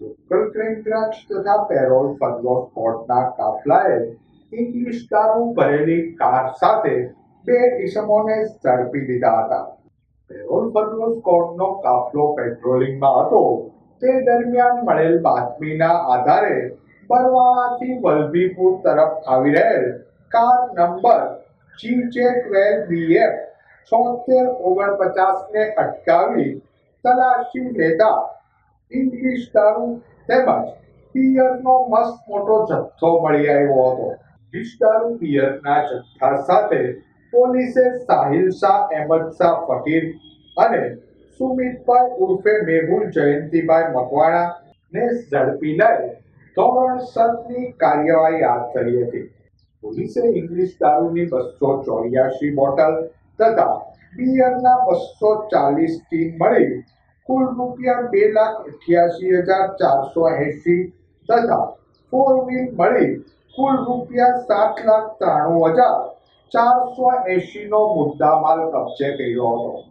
Local crime તથા parole ફંડો સ્કોડના કાફલાએ ઇંગ્લિશ દારૂ ભરેલી કાર સાથે બે ઇસમોને ઝડપી લીધા હતા. પેરોલ ફંડો સ્કોડનો કાફલો પેટ્રોલિંગમાં હતો. તે દરમિયાન મળેલ બાતમીના આધારે બરવાળાથી વલભીપુર તરફ આવી રહેલ કાર નંબર જી જે ટ્વેલ્વ બીએફ છોતેર ઓગણપચાસને અટકાવી તલાશી લેતા ઇંગ્લિશ દારૂ તેમજ પિયરનો મસ્ત મોટો જથ્થો મળી આવ્યો હતો. ઇંગ્લિશ દારૂ બિયરના જથ્થા સાથે પોલીસે સાહિલ શાહ, અહેમદ શાહ ફકીર અને સુમિતભાઈ ઉર્ફે મેહુલ જયંતિભાઈ મકવાણા ને ઝડપી લઈ ધોરણસરની કાર્યવાહી હાથ ધરી હતી. પોલીસે ઇંગ્લિશ દારૂની બસો ચોર્યાસી બોટલ તથા બિયરના બસો ચાલીસ ટીન મળી કુલ રૂપિયા બે લાખ અઠ્યાસી હજાર ચારસો એંશી તથા ફોર વ્હીલ મળી કુલ રૂપિયા સાત લાખ ત્રાણું હજાર ચારસો એંશીનો મુદ્દામાલ કબજે કર્યો હતો.